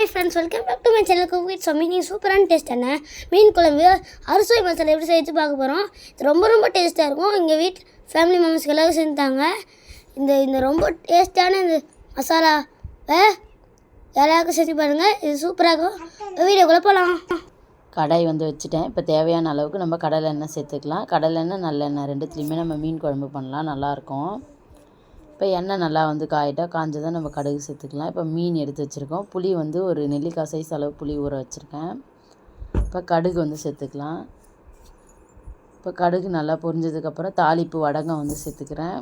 Hi friends welcome back to my channel cook with Sammi நீங்கள் சூப்பரான taste என்ன மீன் குழம்பு அரிசி மசாலா எப்படி செய்து பார்க்க போகிறோம் இது ரொம்ப ரொம்ப டேஸ்ட்டாக இருக்கும். எங்கள் வீட் ஃபேமிலி மெம்பர்ஸ்க்கு எல்லாரும் செஞ்சுட்டாங்க இந்த இந்த ரொம்ப டேஸ்ட்டான இந்த மசாலாவை எல்லாருக்கும் செஞ்சு பாருங்கள் இது சூப்பராக இருக்கும். வீடியோக்குள்ளே போகலாம் கடாய் வந்து வச்சுட்டேன். இப்போ தேவையான அளவுக்கு நம்ம கடலை எண்ணெய் சேர்த்துக்கலாம். கடலை எண்ணெய் நல்லெண்ணெய் ரெண்டுத்துலேயுமே நம்ம மீன் குழம்பு பண்ணலாம். நல்லாயிருக்கும் இப்போ எண்ணெய் நல்லா வந்து காயிட்டா காஞ்சதான் நம்ம கடுகு சேர்த்துக்கலாம். இப்போ மீன் எடுத்து வச்சுருக்கோம். புளி வந்து ஒரு நெல்லிக்காய் சைஸ் அளவு புளி ஊற வச்சுருக்கேன். இப்போ கடுகு வந்து சேர்த்துக்கலாம். இப்போ கடுகு நல்லா பொரிஞ்சதுக்கப்புறம் தாளிப்பு வடகம் வந்து சேர்த்துக்கிறேன்.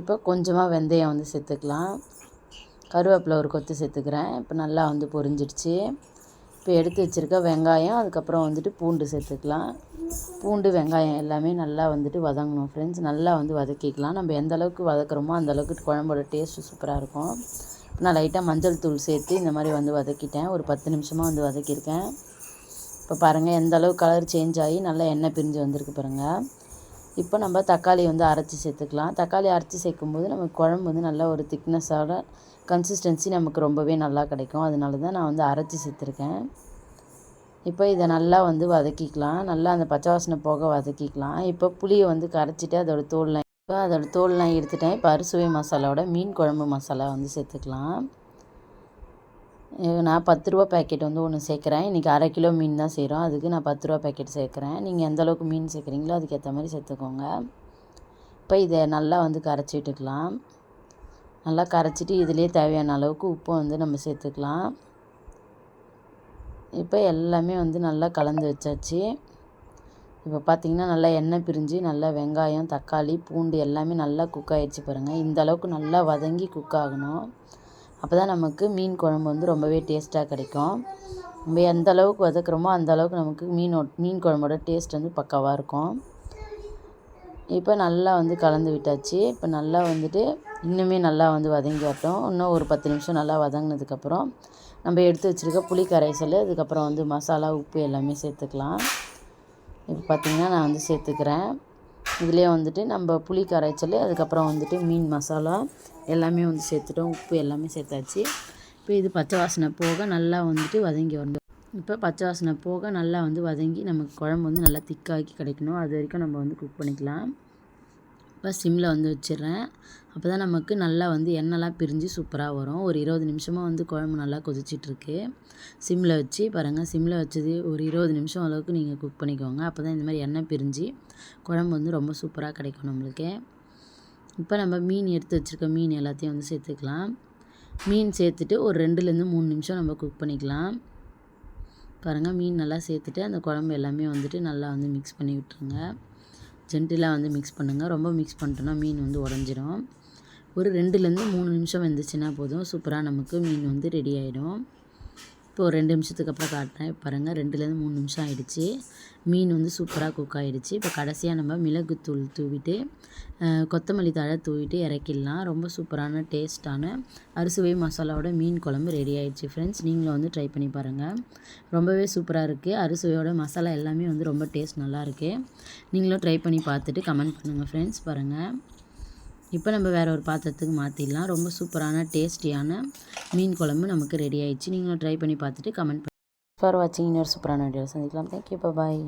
இப்போ கொஞ்சமாக வெந்தயம் வந்து சேர்த்துக்கலாம். கருவேப்பிலை ஒரு கொத்து சேர்த்துக்கிறேன். இப்போ நல்லா வந்து பொரிஞ்சிடுச்சு. இப்போ எடுத்து வச்சுருக்க வெங்காயம் அதுக்கப்புறம் வந்துட்டு பூண்டு சேர்த்துக்கலாம். பூண்டு வெங்காயம் எல்லாமே நல்லா வந்துட்டு வதங்கணும் ஃப்ரெண்ட்ஸ் நல்லா வந்து வதக்கிக்கலாம். நம்ம எந்த அளவுக்கு வதக்குறோமோ அந்த அளவுக்கு குழம்போட டேஸ்ட்டு சூப்பராக இருக்கும். நான் லைட்டாக மஞ்சள் தூள் சேர்த்து இந்த மாதிரி வந்து வதக்கிட்டேன். ஒரு பத்து நிமிஷமாக வந்து வதக்கியிருக்கேன். இப்போ பாருங்கள் எந்த அளவுக்கு கலர் சேஞ்ச் ஆகி நல்லா எண்ணெய் பிரிஞ்சு வந்திருக்கு பாருங்கள் இப்போ நம்ம தக்காளி வந்து அரைச்சி சேர்த்துக்கலாம். தக்காளி அரைச்சி சேர்க்கும்போது நமக்கு குழம்பு வந்து நல்லா ஒரு திக்னஸோட கன்சிஸ்டன்சி நமக்கு ரொம்பவே நல்லா கிடைக்கும். அதனால தான் நான் வந்து அரைச்சி சேர்த்துருக்கேன். இப்போ இதை நல்லா வந்து வதக்கிக்கலாம். நல்லா அந்த பச்சை வாசனை போக வதக்கிக்கலாம். இப்போ புளியை வந்து கரைச்சிட்டு அதோட தோல்லாம் இப்போ அதோட தோல்லாம் எடுத்துட்டேன். இப்போ அறுசுவை மசாலாவோட மீன் குழம்பு மசாலா வந்து சேர்த்துக்கலாம். நான் பத்து ரூபா பேக்கெட் வந்து ஒன்று சேர்க்குறேன். இன்றைக்கி அரை கிலோ மீன் தான் செய்கிறோம் அதுக்கு நான் பத்து ரூபா பேக்கெட் சேர்க்குறேன். நீங்கள் எந்த அளவுக்கு மீன் சேர்க்குறீங்களோ அதுக்கேற்ற மாதிரி சேர்த்துக்கோங்க. இப்போ இதை நல்லா வந்து கரைச்சி விட்டுக்கலாம் நல்லா கரைச்சிட்டு இதிலே தேவையான அளவுக்கு உப்பு வந்து நம்ம சேர்த்துக்கலாம். இப்போ எல்லாமே வந்து நல்லா கலந்து வச்சாச்சு. இப்போ பார்த்திங்கன்னா நல்லா எண்ணெய் பிரிஞ்சு நல்லா வெங்காயம் தக்காளி பூண்டு எல்லாமே நல்லா குக் ஆகிடுச்சு பாருங்கள் இந்த அளவுக்கு நல்லா வதங்கி குக் ஆகணும். அப்போ தான் நமக்கு மீன் குழம்பு வந்து ரொம்பவே டேஸ்ட்டாக கிடைக்கும். நம்ம எந்த அளவுக்கு வதக்குறோமோ அந்த அளவுக்கு நமக்கு மீனோ மீன் குழம்போட டேஸ்ட் வந்து பக்காவாக இருக்கும். இப்போ நல்லா வந்து கலந்து விட்டாச்சு. இப்போ நல்லா வந்துட்டு இன்னுமே நல்லா வந்து வதங்கி வரட்டும். இன்னும் ஒரு பத்து நிமிஷம் நல்லா வதங்கினதுக்கப்புறம் நம்ம எடுத்து வச்சுருக்க புளி கரைசல் அதுக்கப்புறம் வந்து மசாலா உப்பு எல்லாமே சேர்த்துக்கலாம். இப்போ பார்த்திங்கன்னா நான் வந்து சேர்த்துக்கிறேன். இதுலேயே வந்துட்டு நம்ம புளி கரைச்சல் அதுக்கப்புறம் வந்துட்டு மீன் மசாலா எல்லாமே வந்து சேர்த்துட்டோம். உப்பு எல்லாமே சேர்த்தாச்சு. இப்போ இது பச்சை வாசனை போக நல்லா வந்துட்டு வதங்கி வரணும். இப்போ பச்சை வாசனை போக நல்லா வந்து வதங்கி நமக்கு குழம்பு வந்து நல்லா திக்காக்கி கிடைக்கணும். அது வரைக்கும் நம்ம வந்து குக் பண்ணிக்கலாம். இப்போ சிம்மில் வந்து வச்சிடுறேன். அப்போ தான் நமக்கு நல்லா வந்து எண்ணெய்லாம் பிரிஞ்சு சூப்பராக வரும். ஒரு இருபது நிமிஷமாக வந்து குழம்பு நல்லா கொதிச்சிட்ருக்கு. சிம்மில் வச்சு பாருங்கள் சிம்மில் வச்சது ஒரு இருபது நிமிஷம் அளவுக்கு நீங்கள் குக் பண்ணிக்கோங்க. அப்போ தான் இந்த மாதிரி எண்ணெய் பிரிஞ்சு குழம்பு வந்து ரொம்ப சூப்பராக கிடைக்கும் நம்மளுக்கு. இப்போ நம்ம மீன் எடுத்து வச்சுருக்க மீன் எல்லாத்தையும் வந்து சேர்த்துக்கலாம். மீன் சேர்த்துட்டு ஒரு ரெண்டுலேருந்து மூணு நிமிஷம் நம்ம குக் பண்ணிக்கலாம். பாருங்கள் மீன் நல்லா சேர்த்துட்டு அந்த குழம்பு எல்லாமே வந்துட்டு நல்லா வந்து மிக்ஸ் பண்ணி விட்டுருங்க. ஜென்டிலாக வந்து மிக்ஸ் பண்ணுங்கள் ரொம்ப மிக்ஸ் பண்ணிட்டோன்னா மீன் வந்து உடஞ்சிரும். ஒரு ரெண்டுலேருந்து மூணு நிமிஷம் வெந்துச்சுன்னா போதும். சூப்பராக நமக்கு மீன் வந்து ரெடி ஆகிடும் இப்போ ஒரு ரெண்டு நிமிஷத்துக்கு அப்புறம் காட்டுறேன். பாருங்கள் ரெண்டுலேருந்து மூணு நிமிஷம் ஆகிடுச்சி மீன் வந்து சூப்பராக குக் ஆகிடுச்சு இப்போ கடைசியாக நம்ம மிளகுத்தூள் தூவிட்டு கொத்தமல்லி தழை தூவிட்டு இறக்கிடலாம். ரொம்ப சூப்பரான டேஸ்ட்டான அரிசுவை மசாலாவோட மீன் குழம்பு ரெடி ஆகிடுச்சு ஃப்ரெண்ட்ஸ் நீங்களும் வந்து ட்ரை பண்ணி பாருங்கள் ரொம்பவே சூப்பராக இருக்குது அரிசுவையோட மசாலா எல்லாமே வந்து ரொம்ப டேஸ்ட் நல்லா இருக்குது நீங்களும் ட்ரை பண்ணி பார்த்துட்டு கமெண்ட் பண்ணுங்கள் ஃப்ரெண்ட்ஸ் பாருங்கள் இப்போ நம்ம வேறு ஒரு பாத்திரத்துக்கு மாற்றிடலாம் ரொம்ப சூப்பரான டேஸ்டியான மீன் குழம்பு நமக்கு ரெடி ஆயிடுச்சு. நீங்களும் ட்ரை பண்ணி பார்த்துட்டு கமெண்ட் பண்ணி ஃபார் வாட்சிங் இன்னொரு சூப்பரான வீடியோ சந்திக்கலாம். Thank you bye